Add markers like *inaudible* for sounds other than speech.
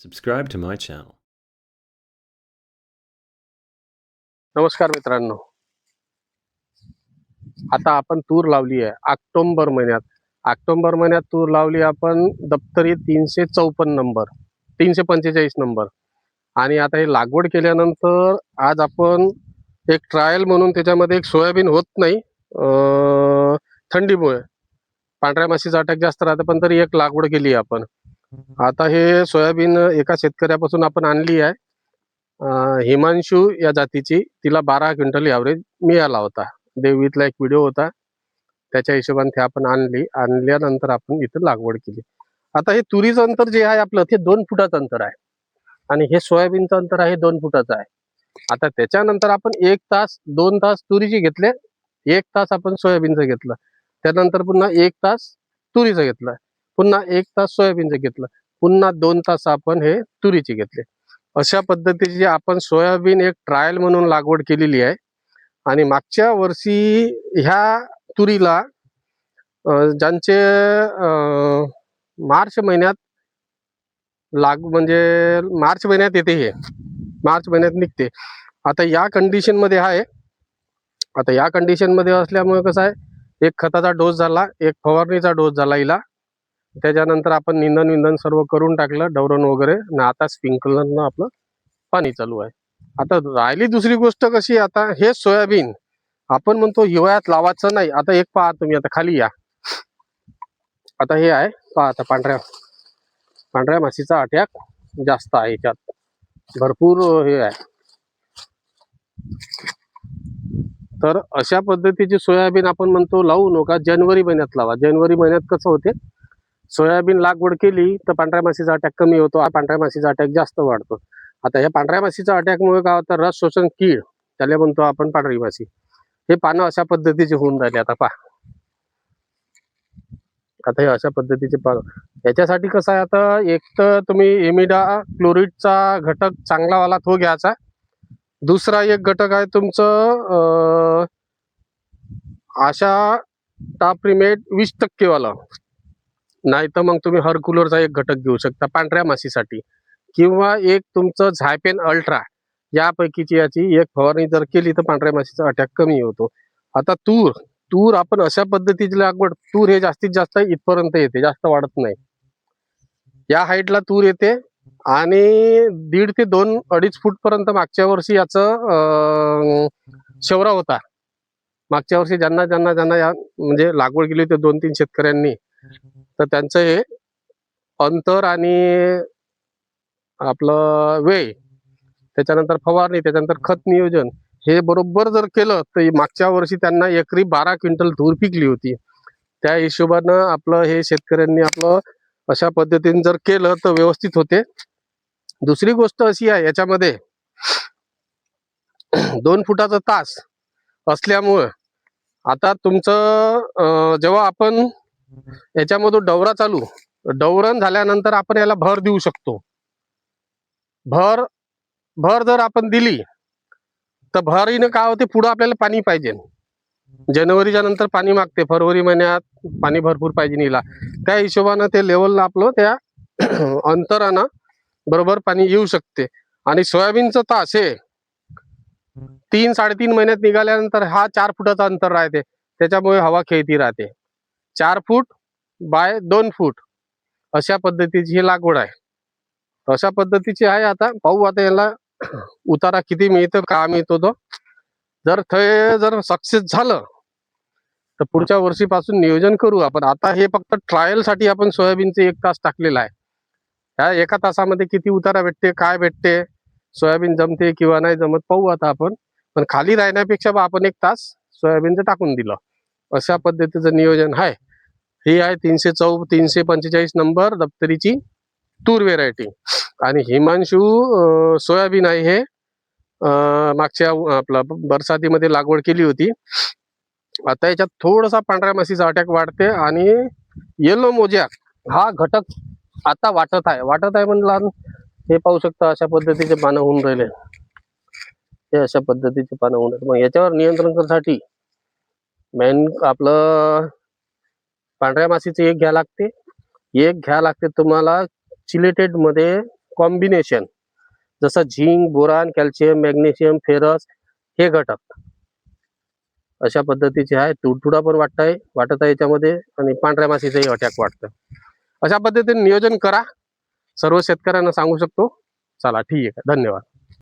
Subscribe to my channel. नमस्कार मित्रांनो. आता आपण तूर लावली आहे. ऑक्टोंबर महिन्यात. ऑक्टोंबर महिन्यात तूर लावली आपण दप्तरी तीनशे चौपन्न नंबर तीनशे पंचेचाळीस नंबर आणि आता हे लागवड केल्यानंतर आज आपण एक ट्रायल म्हणून त्याच्यामध्ये एक सोयाबीन होत नाही. थंडीमुळे. पांढऱ्या माशीचा अटॅक जास्त राहतं पण तरी एक लागवड केली आपण. आता हे सोयाबीन एका शेतकऱ्यापासून आपण आणली आहे. हिमांशु हिमांशू या जातीची तिला बारा क्विंटल ॲव्हरेज मिळाला होता. देवीतला एक व्हिडिओ होता. त्याच्या हिशोबाने ते आपण आणली. आणल्यानंतर आपण इथं लागवड केली. आता हे तुरीचं अंतर जे आहे आपलं ते दोन फुटाचं अंतर आहे. आणि हे सोयाबीनचं अंतर आहे दोन फुटाचं आहे. आता त्याच्यानंतर आपण एक तास दोन तास तुरीचे घेतले. एक तास आपण सोयाबीनचं घेतलं. त्यानंतर पुन्हा एक तास तुरीचं घेतलं. पुन्हा एक तास सोयाबीनचं घेतलं. पुन्हा दोन तास आपण हे तुरीचे घेतले. अशा पद्धतीची आपण सोयाबीन एक ट्रायल म्हणून लागवड केलेली आहे. आणि मागच्या वर्षी ह्या तुरीला ज्यांचे मार्च महिन्यात लाग म्हणजे मार्च महिन्यात येते हे. मार्च महिन्यात निघते. आता या कंडिशनमध्ये आहे. आता या कंडिशनमध्ये असल्यामुळे कसं आहे? एक खताचा डोस झाला एक फवारणीचा डोस झाला हिला. त्याच्यानंतर आपण निंदन विंदन सर्व करून टाकलं डवरण वगैरे. आणि आता स्प्रिंकलरनं आपलं पाणी चालू आहे. आता राहिली दुसरी गोष्ट कशी आता? हे सोयाबीन. आपण म्हणतो हिवाळ्यात लावायचं नाही. आता एक पहा तुम्ही आता खाली या. आता हे आहे पहा आता पांढऱ्या पांढऱ्या माशीचा अटॅक जास्त आहे याच्यात. भरपूर हे आहे. तर अशा पद्धतीची सोयाबीन आपण म्हणतो लावू नका. जानेवारी महिन्यात लावा. जानेवारी महिन्यात कसं होते? सोयाबीन लागवड केली तर पांढऱ्या माशीचा अटॅक कमी होतो. पांढऱ्या माशीचा अटॅक जास्त वाढतो. आता या पांढऱ्या माशीच्या अटॅकमुळे काय होतं? रस शोषण कीड त्याला म्हणतो आपण पांढरी माशी हे पानं अशा पद्धतीचे होऊन राहिले आता पहा. आता हे अशा पद्धतीचे पानं. याच्यासाठी कसं आहे आता? एक तर तुम्ही एमिडा क्लोरिडचा घटक चांगला वाला तो घ्यायचा. दुसरा एक घटक आहे तुमचं अशा टाप्रिमेट वीस टक्केवाला नाही तर मग तुम्ही हरकुलरचा एक घटक घेऊ शकता पांढऱ्या माशीसाठी. किंवा एक तुमचं झायपेन अल्ट्रा यापैकीची याची एक फवारणी जर केली तर पांढऱ्या माशीचा अटॅक कमी होतो. आता तूर तूर आपण अशा पद्धतीची लागवड तूर हे जास्तीत जास्त इथपर्यंत येते जास्त वाढत नाही. या हाईटला तूर येते आणि दीड ते दोन अडीच फूट पर्यंत मागच्या वर्षी याचं शेवरा होता. मागच्या वर्षी ज्यांना ज्यांना ज्यांना या म्हणजे लागवड केली होती दोन तीन शेतकऱ्यांनी तर त्यांचं हे अंतर आणि आपलं वेळ त्याच्यानंतर फवारणी त्याच्यानंतर खत नियोजन हे बरोबर जर केलं तर मागच्या वर्षी त्यांना एकरी बारा क्विंटल धूर पिकली होती. त्या हिशोबानं आपलं हे शेतकऱ्यांनी आपलं अशा पद्धतीने जर केलं तर व्यवस्थित होते. दुसरी गोष्ट अशी आहे याच्यामध्ये दोन फुटाचा तास असल्यामुळं आता तुमचं जेव्हा आपण याच्यामधून डवरा चालू. डवरण झाल्यानंतर आपण याला भर देऊ शकतो. भर भर जर आपण दिली तर भरीनं काय होते पुढं आपल्याला पाणी पाहिजे. जानेवारीच्या नंतर पाणी मागते फरवरी महिन्यात पाणी भरपूर पाहिजे नीला. त्या हिशोबानं ते लेवलला आपलं त्या *clears throat* अंतरानं बरोबर पाणी येऊ शकते. आणि सोयाबीनचं तास हे तीन साडेतीन महिन्यात निघाल्यानंतर हा चार फुटाचा अंतर राहते. त्याच्यामुळे हवा खेळती राहते. चार फूट बाय दोन फूट. अशा पद्धतीची ही लागवड आहे. अशा पद्धतीची आहे आता. पाहू आता याला *clears throat* उतारा किती मिळतो का मिळतो तो. जर ते जर सक्सेस झालं तर पुढच्या वर्षीपासून नियोजन करू आपण. आता हे फक्त ट्रायलसाठी आपण सोयाबीनचे एक तास टाकलेला आहे. ह्या एका तासामध्ये किती उतारा भेटते काय भेटते सोयाबीन जमते किंवा नाही जमत पाहू आता आपण. पण खाली राहण्यापेक्षा बा आपण एक तास सोयाबीनचं टाकून दिलं. अशा पद्धतीचं नियोजन आहे. ही आहे तीनशे चौ तीनशे पंचेचाळीस नंबर दप्तरीची तूर व्हेरायटी आणि हिमांशू सोयाबीन आहे हे. मागच्या आपलं आपला बरसातीमध्ये लागवड केली होती. आता याच्यात थोडासा पांढऱ्या माशीचा अटॅक वाढते आणि येलो मोजॅक हा घटक आता वाटत आहे. वाटत आहे म्हणलं हे पाहू शकता अशा पद्धतीचे पानं होऊन राहिले. हे अशा पद्धतीचे पानं होऊन राहिले. मग याच्यावर नियंत्रण करण्यासाठी मेन आपलं पांढऱ्या माशीचे एक घ्या लागते. एक घ्या लागते तुम्हाला चिलेटेडमध्ये कॉम्बिनेशन जसं zinc boron calcium magnesium ferrous हे घटक. अशा पद्धतीचे आहे. तुडतुडा पण वाटत आहे वाटत आहे याच्यामध्ये आणि पांढऱ्या माशीचंही अटॅक वाटतं. अशा पद्धतीने नियोजन करा. सर्व शेतकऱ्यांना सांगू शकतो. चला ठीक आहे. धन्यवाद.